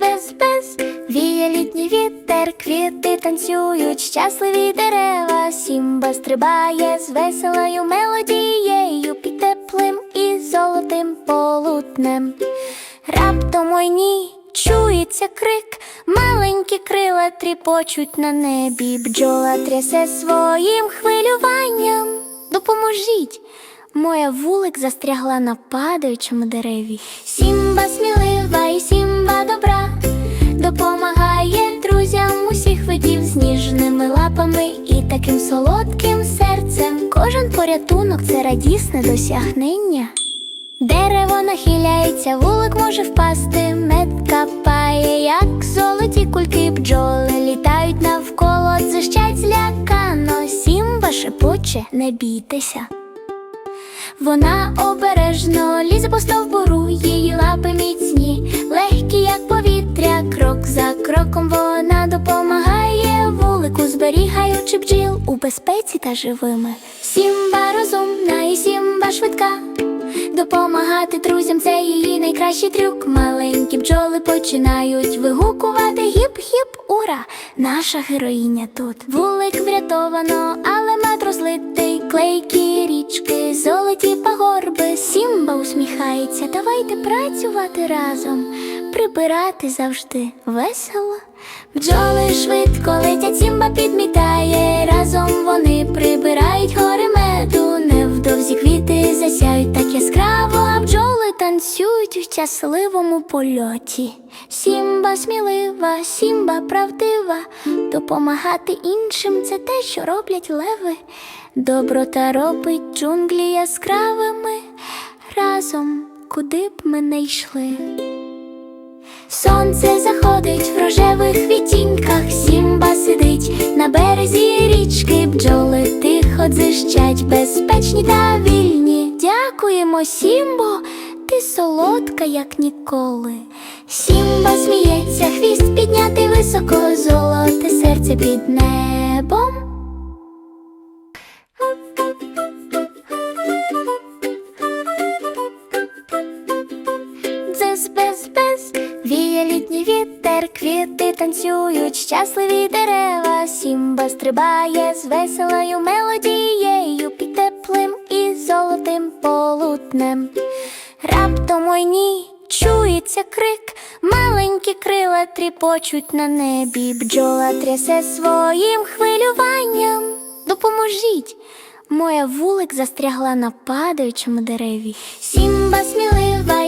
без, без, віє літній вітер, квіти танцюють, щасливі дерева, сімба стрибає з веселою мелодією під теплим і золотим полутнем. Раптом ой ні, чується крик, маленькі крила тріпочуть на небі, бджола трясе своїм хвилюванням. Допоможіть, моя вулик застрягла на падаючому дереві. Сімба смі ніжними лапами і таким солодким серцем. Кожен порятунок це радісне досягнення. Дерево нахиляється, вулик може впасти, мед капає, як золоті кульки бджоли літають навколо, дзищать злякано, сімба шепоче, не бійтеся. Вона обережно лізе по стовбуру, зберігаючи бджіл у безпеці та живими. Сімба розумна і сімба швидка. Допомагати друзям це її найкращий трюк. Маленькі бджоли починають вигукувати гіп-гіп, ура! Наша героїня тут. Вулик врятовано, але мед розлитий, клейкі річки, золоті пагорби. Сімба усміхається. Давайте працювати разом, прибирати завжди весело. Бджоли швидко летять, сімба підмітає. Разом вони прибирають гори меду. Невдовзі квіти засяють так яскраво, а бджоли танцюють у щасливому польоті. Сімба смілива, сімба правдива, допомагати іншим це те, що роблять леви. Доброта робить джунглі яскравими. Разом, куди б ми не йшли. Сонце заходить дзищать, безпечні та вільні. Дякуємо, Сімбо, ти солодка, як ніколи. Сімба сміється, хвіст підняти високо, золоте серце під небом. Дзес без без віє вітер, квіти танцюють, щасливі дерева, сімба стрибає з веселою мелодією полотнем. Раптом ой ні, чується крик, маленькі крила тріпочуть на небі, бджола трясе своїм хвилюванням. Допоможіть! Моя вулик застрягла на падаючому дереві. Сімба смілива